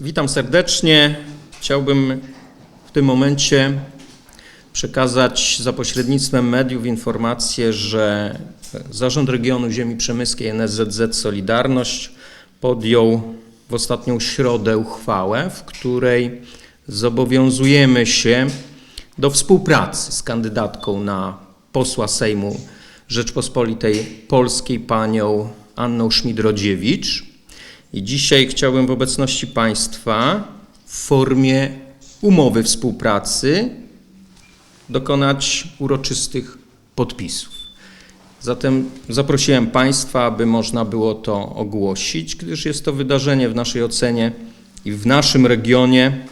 Witam serdecznie. Chciałbym w tym momencie przekazać za pośrednictwem mediów informację, że Zarząd Regionu Ziemi Przemyskiej NSZZ Solidarność podjął w ostatnią środę uchwałę, w której zobowiązujemy się do współpracy z kandydatką na posła Sejmu Rzeczpospolitej Polskiej panią Anną Szmid-Rodziewicz. I dzisiaj chciałbym w obecności Państwa w formie umowy współpracy dokonać uroczystych podpisów. Zatem zaprosiłem Państwa, aby można było to ogłosić, gdyż jest to wydarzenie w naszej ocenie i w naszym regionie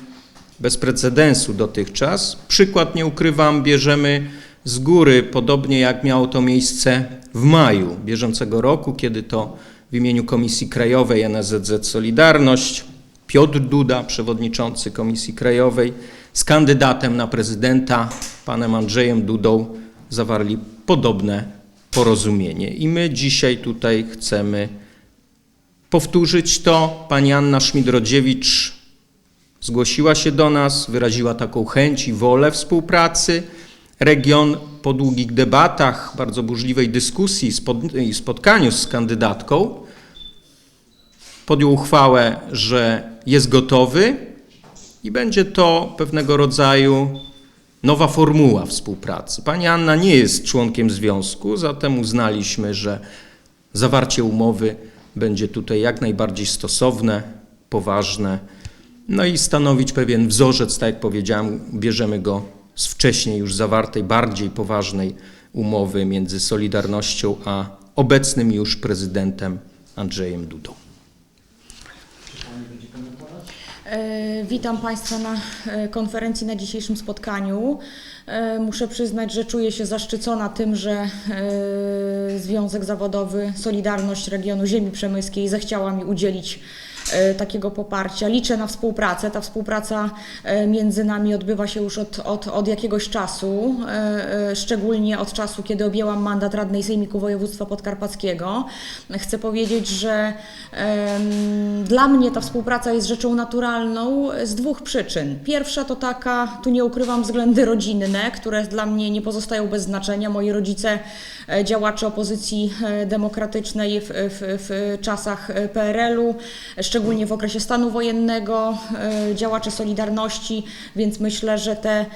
bez precedensu dotychczas. Przykład, nie ukrywam, bierzemy z góry, podobnie jak miało to miejsce w maju bieżącego roku, kiedy to w imieniu Komisji Krajowej NSZZ Solidarność Piotr Duda, przewodniczący Komisji Krajowej, z kandydatem na prezydenta, panem Andrzejem Dudą, zawarli podobne porozumienie. I my dzisiaj tutaj chcemy powtórzyć to. Pani Anna Szmid-Rodziewicz zgłosiła się do nas, wyraziła taką chęć i wolę współpracy. Region po długich debatach, bardzo burzliwej dyskusji i spotkaniu z kandydatką podjął uchwałę, że jest gotowy i będzie to pewnego rodzaju nowa formuła współpracy. Pani Anna nie jest członkiem związku, zatem uznaliśmy, że zawarcie umowy będzie tutaj jak najbardziej stosowne, poważne, no i stanowić pewien wzorzec, tak jak powiedziałem, bierzemy go z wcześniej już zawartej, bardziej poważnej umowy między Solidarnością a obecnym już prezydentem Andrzejem Dudą. Witam Państwa na e, konferencji, na dzisiejszym spotkaniu. E, Muszę przyznać, że czuję się zaszczycona tym, że e, Związek Zawodowy Solidarność Regionu Ziemi Przemyskiej zechciała mi udzielić e, takiego poparcia. Liczę na współpracę. Ta współpraca e, między nami odbywa się już od, od, od jakiegoś czasu, e, e, szczególnie od czasu, kiedy objęłam mandat radnej Sejmiku Województwa Podkarpackiego. Chcę powiedzieć, że dla mnie ta współpraca jest rzeczą naturalną z dwóch przyczyn. Pierwsza to taka, tu nie ukrywam, względy rodzinne, które dla mnie nie pozostają bez znaczenia. Moi rodzice, e, działacze opozycji e, demokratycznej w, w, w czasach e, PRL-u, szczególnie w okresie stanu wojennego, e, działacze Solidarności, więc myślę, że te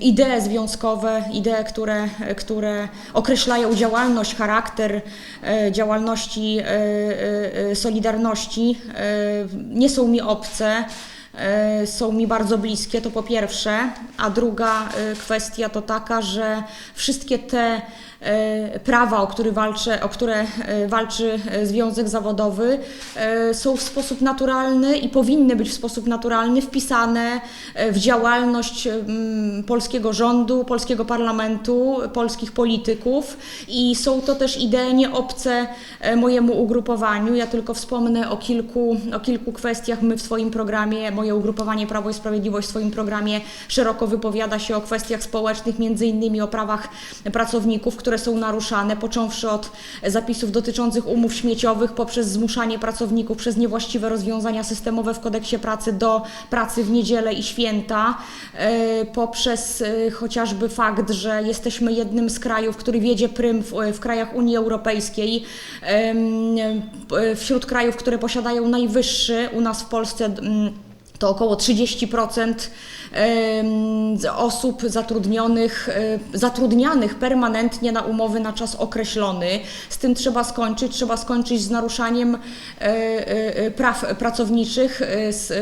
idee związkowe, idee, które, które określają działalność, charakter e, działalności e, Solidarności, nie są mi obce są mi bardzo bliskie, to po pierwsze, a druga e, kwestia to taka, że wszystkie te e, prawa, o które, walczę, o które walczy Związek Zawodowy, są w sposób naturalny i powinny być w sposób naturalny wpisane w działalność polskiego rządu, polskiego parlamentu, polskich polityków i są to też idee nieobce mojemu ugrupowaniu. Ja tylko wspomnę o kilku, o kilku kwestiach. My w swoim programie, moje ugrupowanie Prawo i Sprawiedliwość w swoim programie szeroko wypowiada się o kwestiach społecznych, między innymi o prawach pracowników, które są naruszane, począwszy od zapisów dotyczących umów śmieciowych, poprzez zmuszanie pracowników przez niewłaściwe rozwiązania systemowe w kodeksie pracy do pracy w niedzielę i święta, e, poprzez e, chociażby fakt, że jesteśmy jednym z krajów, który wiedzie prym w, w krajach Unii Europejskiej, e, wśród krajów, które posiadają najwyższy u nas w Polsce to około 30% em, z osób zatrudnionych, e, zatrudnianych permanentnie na umowy na czas określony. Z tym trzeba skończyć, trzeba skończyć z naruszaniem e, e, praw pracowniczych, z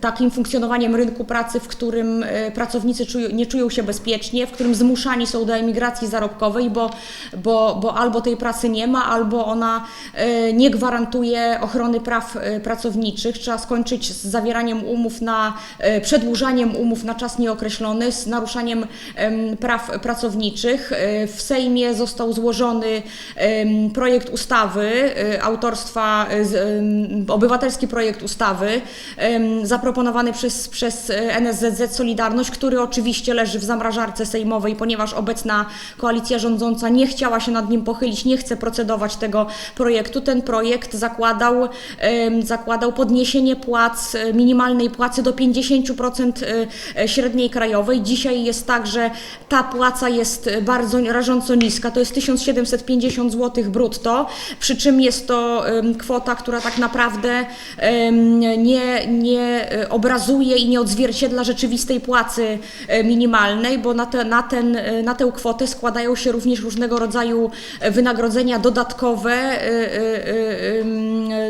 takim funkcjonowaniem rynku pracy, w którym pracownicy nie czują się bezpiecznie, w którym zmuszani są do emigracji zarobkowej, bo, bo, bo albo tej pracy nie ma, albo ona nie gwarantuje ochrony praw pracowniczych. Trzeba skończyć z zawieraniem zawieraniem umów na, e, przedłużaniem umów na czas nieokreślony, z naruszaniem em, praw pracowniczych. E, W Sejmie został złożony projekt ustawy e, autorstwa, obywatelski projekt ustawy zaproponowany przez, przez NSZZ Solidarność, który oczywiście leży w zamrażarce sejmowej, ponieważ obecna koalicja rządząca nie chciała się nad nim pochylić, nie chce procedować tego projektu. Ten projekt zakładał, zakładał podniesienie płac, minimalnej płacy do 50% e, e, średniej krajowej. Dzisiaj jest tak, że ta płaca jest bardzo rażąco niska, to jest 1750 zł brutto, przy czym jest to kwota, która tak naprawdę nie, nie obrazuje i nie odzwierciedla rzeczywistej płacy minimalnej, bo na, te, na, ten, na tę kwotę składają się również różnego rodzaju wynagrodzenia dodatkowe,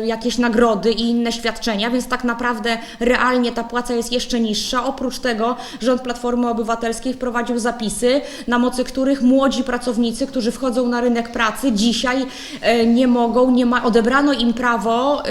jakieś nagrody i inne świadczenia, więc tak naprawdę realnie ta płaca jest jeszcze niższa. Oprócz tego rząd Platformy Obywatelskiej wprowadził zapisy, na mocy których młodzi pracownicy, którzy wchodzą na rynek pracy, dzisiaj e, nie mogą, nie ma, odebrano im prawo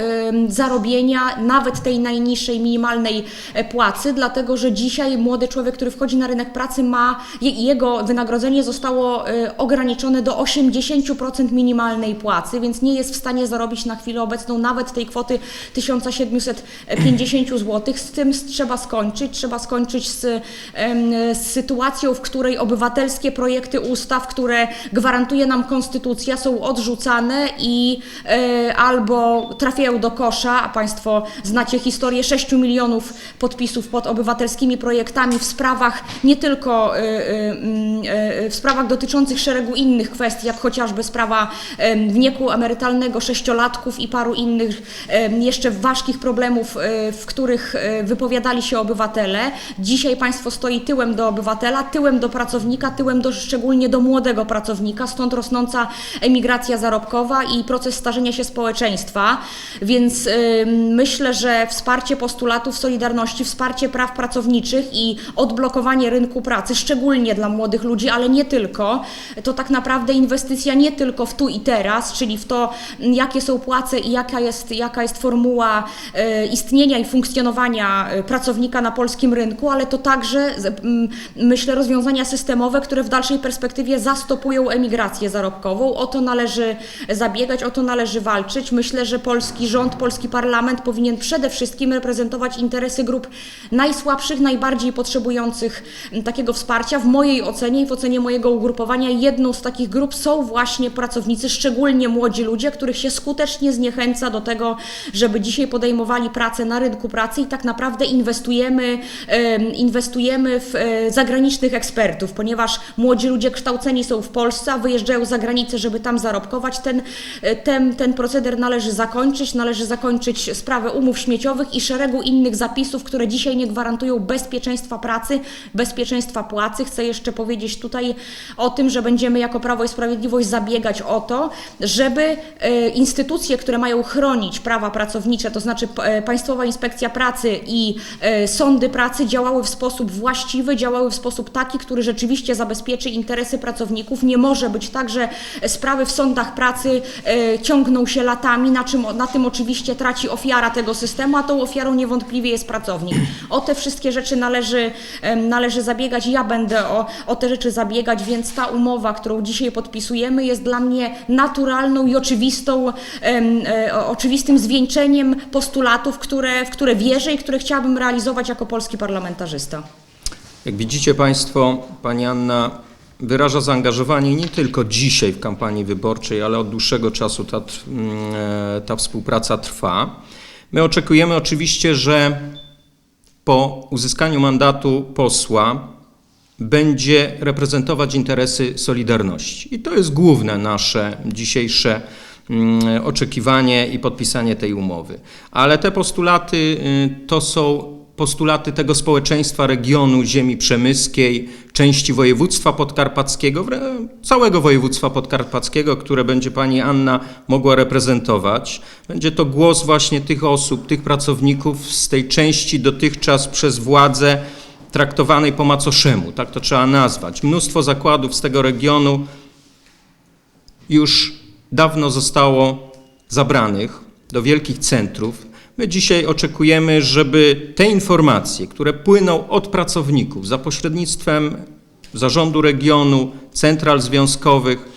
zarobienia nawet tej najniższej minimalnej e, płacy, dlatego że dzisiaj młody człowiek, który wchodzi na rynek pracy ma, je, jego wynagrodzenie zostało e, ograniczone do 80% minimalnej płacy, więc nie jest w stanie zarobić na chwilę obecną nawet tej kwoty 1750 zł. Z tym trzeba skończyć. Trzeba skończyć z, z sytuacją, w której obywatelskie projekty ustaw, które gwarantuje nam konstytucja, są odrzucane i e, albo trafiają do kosza, a Państwo znacie historię 6 milionów podpisów pod obywatelskimi projektami w sprawach nie tylko e, e, w sprawach dotyczących szeregu innych kwestii, jak chociażby sprawa wieku emerytalnego sześciolatków i paru innych jeszcze ważkich problemów, w których e, wypowiadali się obywatele. Dzisiaj państwo stoi tyłem do obywatela, tyłem do pracownika, tyłem do, szczególnie do młodego pracownika, stąd rosnąca emigracja zarobkowa i proces starzenia się społeczeństwa. Więc em, myślę, że wsparcie postulatów Solidarności, wsparcie praw pracowniczych i odblokowanie rynku pracy, szczególnie dla młodych ludzi, ale nie tylko, to tak naprawdę inwestycja nie tylko w tu i teraz, czyli w to, jakie są płace i jaka jest, jaka jest formuła e, istnienia i funkcjonowania e, pracownika na polskim rynku, ale to także, myślę, rozwiązania systemowe, które w dalszej perspektywie zastopują emigrację zarobkową. O to należy zabiegać, o to należy walczyć. Myślę, że polski rząd, polski parlament powinien przede wszystkim reprezentować interesy grup najsłabszych, najbardziej potrzebujących takiego wsparcia. W mojej ocenie i w ocenie mojego ugrupowania jedną z takich grup są właśnie pracownicy, szczególnie młodzi ludzie, których się skutecznie zniechęca do tego, żeby dzisiaj podejmowali pracę na rynku pracy i tak naprawdę inwestujemy, em, inwestujemy w e, zagranicznych ekspertów, ponieważ młodzi ludzie kształceni są w Polsce, a wyjeżdżają za granicę, żeby tam zarobkować. Ten, e, ten, ten proceder należy zakończyć, należy zakończyć sprawę umów śmieciowych i szeregu innych zapisów, które dzisiaj nie gwarantują bezpieczeństwa pracy, bezpieczeństwa płacy. Chcę jeszcze powiedzieć tutaj o tym, że będziemy jako Prawo i Sprawiedliwość zabiegać o to, żeby e, instytucje, które mają chronić prawa pracownicze, to znaczy Państwowa Inspekcja Pracy i e, sądy pracy działały w sposób właściwy, działały w sposób taki, który rzeczywiście zabezpieczy interesy pracowników. Nie może być tak, że sprawy w sądach pracy e, ciągną się latami, na, czym, na tym oczywiście traci ofiara tego systemu, a tą ofiarą niewątpliwie jest pracownik. O te wszystkie rzeczy należy, należy zabiegać. Ja będę o, o te rzeczy zabiegać, więc ta umowa, którą dzisiaj podpisujemy, jest dla mnie naturalną i oczywistą, e, oczywistym zwieńczeniem postulatów, które, w które wierzę i które chciałabym realizować jako polski parlamentarzysta. Jak widzicie Państwo, Pani Anna wyraża zaangażowanie nie tylko dzisiaj w kampanii wyborczej, ale od dłuższego czasu ta, mm, e, ta współpraca trwa. My oczekujemy oczywiście, że po uzyskaniu mandatu posła będzie reprezentować interesy Solidarności. I to jest główne nasze dzisiejsze oczekiwanie i podpisanie tej umowy. Ale te postulaty y, to są postulaty tego społeczeństwa regionu ziemi przemyskiej, części województwa podkarpackiego, całego województwa podkarpackiego, które będzie pani Anna mogła reprezentować. Będzie to głos właśnie tych osób, tych pracowników z tej części dotychczas przez władzę traktowanej po macoszemu, tak to trzeba nazwać. Mnóstwo zakładów z tego regionu już dawno zostało zabranych do wielkich centrów. My dzisiaj oczekujemy, żeby te informacje, które płyną od pracowników za pośrednictwem zarządu regionu, central związkowych,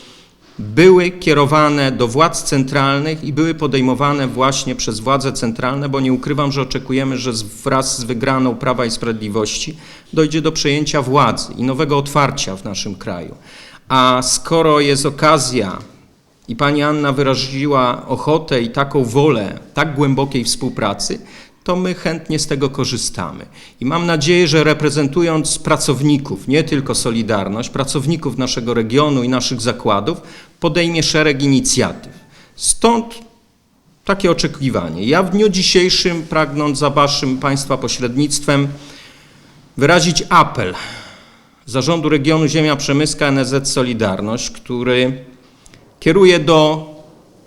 były kierowane do władz centralnych i były podejmowane właśnie przez władze centralne, bo nie ukrywam, że oczekujemy, że wraz z wygraną Prawa i Sprawiedliwości dojdzie do przejęcia władzy i nowego otwarcia w naszym kraju. A skoro jest okazja i pani Anna wyraziła ochotę i taką wolę tak głębokiej współpracy, to my chętnie z tego korzystamy. I mam nadzieję, że reprezentując pracowników, nie tylko Solidarność, pracowników naszego regionu i naszych zakładów, podejmie szereg inicjatyw. Stąd takie oczekiwanie. Ja w dniu dzisiejszym, pragnąc za Waszym Państwa pośrednictwem, wyrazić apel Zarządu Regionu Ziemia Przemyska NSZ Solidarność, który kieruje do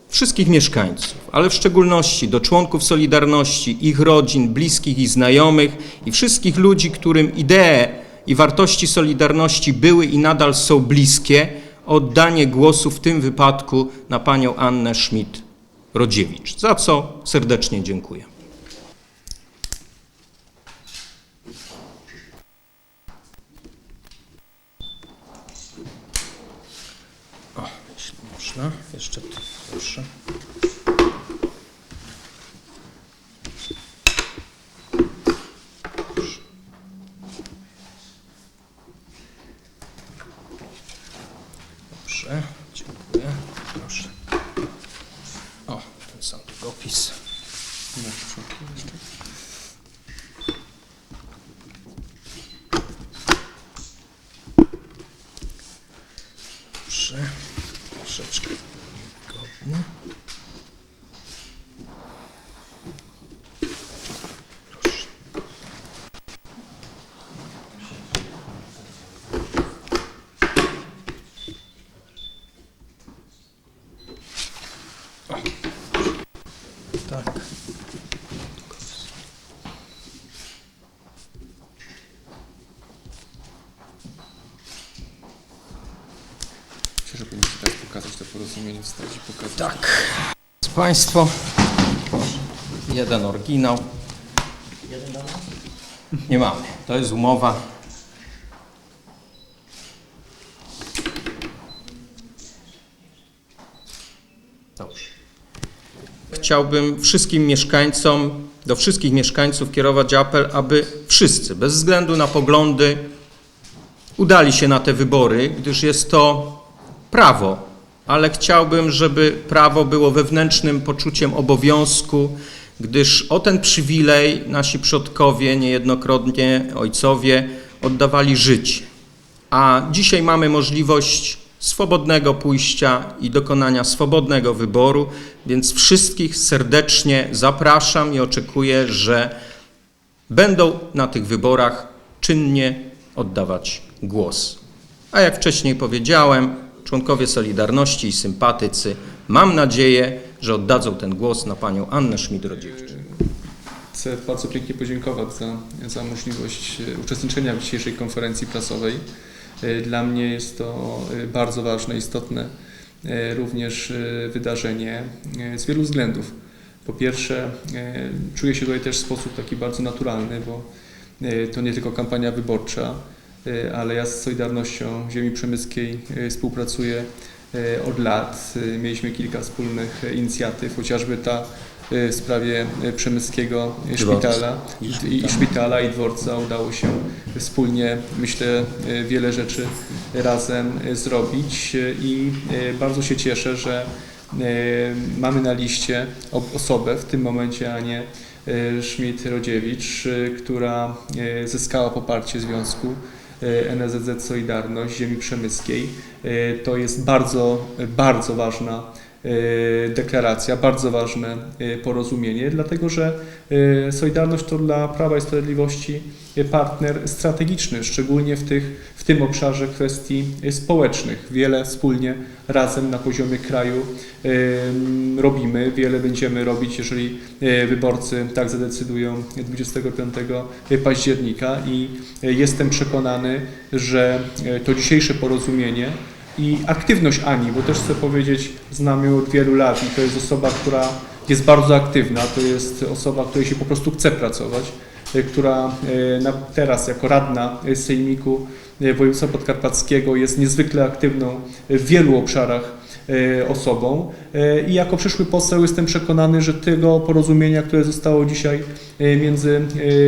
wszystkich mieszkańców, ale w szczególności do członków Solidarności, ich rodzin, bliskich i znajomych i wszystkich ludzi, którym idee i wartości Solidarności były i nadal są bliskie, oddanie głosu w tym wypadku na panią Annę Schmidt-Rodziewicz, za co serdecznie dziękuję. O, jeśli można, jeszcze. Proszę. Dobrze, dziękuję. Proszę. O, ten sam długopis. Dobrze, troszeczkę wygodnie. Proszę. O. Tak. Myślę, że powinniście teraz pokazać wstać i pokazać. Tak. Państwo, jeden oryginał. Nie mamy. To jest umowa. Dobrze. Chciałbym wszystkim mieszkańcom, do wszystkich mieszkańców kierować apel, aby wszyscy, bez względu na poglądy, udali się na te wybory, gdyż jest to prawo, ale chciałbym, żeby prawo było wewnętrznym poczuciem obowiązku, gdyż o ten przywilej nasi przodkowie, niejednokrotnie ojcowie, oddawali życie. A dzisiaj mamy możliwość swobodnego pójścia i dokonania swobodnego wyboru, więc wszystkich serdecznie zapraszam i oczekuję, że będą na tych wyborach czynnie oddawać głos. A jak wcześniej powiedziałem, członkowie Solidarności i sympatycy, mam nadzieję, że oddadzą ten głos na panią Annę Schmidt-Rodziewicz. Chcę bardzo pięknie podziękować za, za możliwość e, uczestniczenia w dzisiejszej konferencji prasowej. E, Dla mnie jest to e, bardzo ważne, istotne również wydarzenie z wielu względów. Po pierwsze, czuję się tutaj też w sposób taki bardzo naturalny, bo to nie tylko kampania wyborcza, ale ja z Solidarnością Ziemi Przemyskiej e, współpracuję e, od lat. Mieliśmy kilka wspólnych inicjatyw, chociażby ta w sprawie przemyskiego szpitala I szpitala. i szpitala i dworca udało się wspólnie, myślę, wiele rzeczy razem zrobić i bardzo się cieszę, że mamy na liście osobę w tym momencie, a nie Schmidt-Rodziewicz, która zyskała poparcie związku NSZZ Solidarność Ziemi Przemyskiej. E, To jest bardzo, bardzo ważna e, deklaracja, bardzo ważne e, porozumienie, dlatego że e, Solidarność to dla Prawa i Sprawiedliwości partner strategiczny, szczególnie w, tych, w tym obszarze kwestii społecznych. Wiele wspólnie razem na poziomie kraju robimy, wiele będziemy robić, jeżeli wyborcy tak zadecydują 25 października i jestem przekonany, że to dzisiejsze porozumienie i aktywność Ani, bo też chcę powiedzieć, znam ją od wielu lat i to jest osoba, która jest bardzo aktywna, to jest osoba, której się po prostu chce pracować, e, która e, teraz jako radna e, Sejmiku Województwa Podkarpackiego jest niezwykle aktywną w wielu obszarach osobą E, i jako przyszły poseł jestem przekonany, że tego porozumienia, które zostało dzisiaj e, między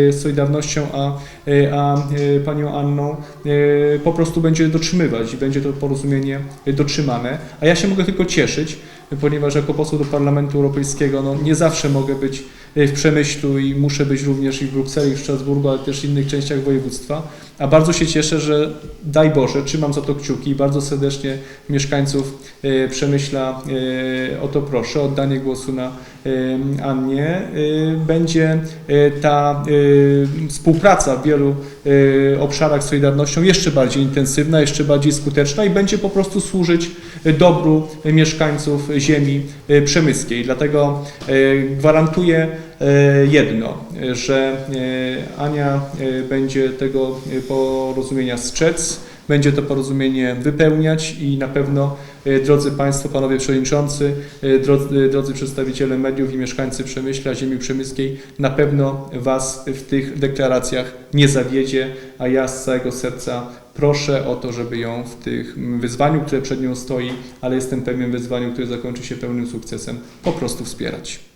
e, Solidarnością a, e, a e, panią Anną e, po prostu będzie dotrzymywać i będzie to porozumienie dotrzymane. A ja się mogę tylko cieszyć, ponieważ jako poseł do Parlamentu Europejskiego no, nie zawsze mogę być e, w Przemyślu i muszę być również i w Brukseli, i w Strasburgu, ale też w innych częściach województwa. A bardzo się cieszę, że daj Boże, trzymam za to kciuki i bardzo serdecznie mieszkańców e, Przemyśla e, o to proszę, oddanie głosu na Annie. Będzie ta współpraca w wielu obszarach z Solidarnością jeszcze bardziej intensywna, jeszcze bardziej skuteczna i będzie po prostu służyć dobru mieszkańców ziemi przemyskiej. Dlatego gwarantuję jedno, e, że e, Ania e, będzie tego porozumienia strzec, będzie to porozumienie wypełniać i na pewno, drodzy Państwo, Panowie Przewodniczący, drodzy, drodzy przedstawiciele mediów i mieszkańcy Przemyśla, ziemi przemyskiej, na pewno Was w tych deklaracjach nie zawiedzie, a ja z całego serca proszę o to, żeby ją w tych wyzwaniu, które przed nią stoi, ale jestem pewien wyzwaniu, które zakończy się pełnym sukcesem, po prostu wspierać.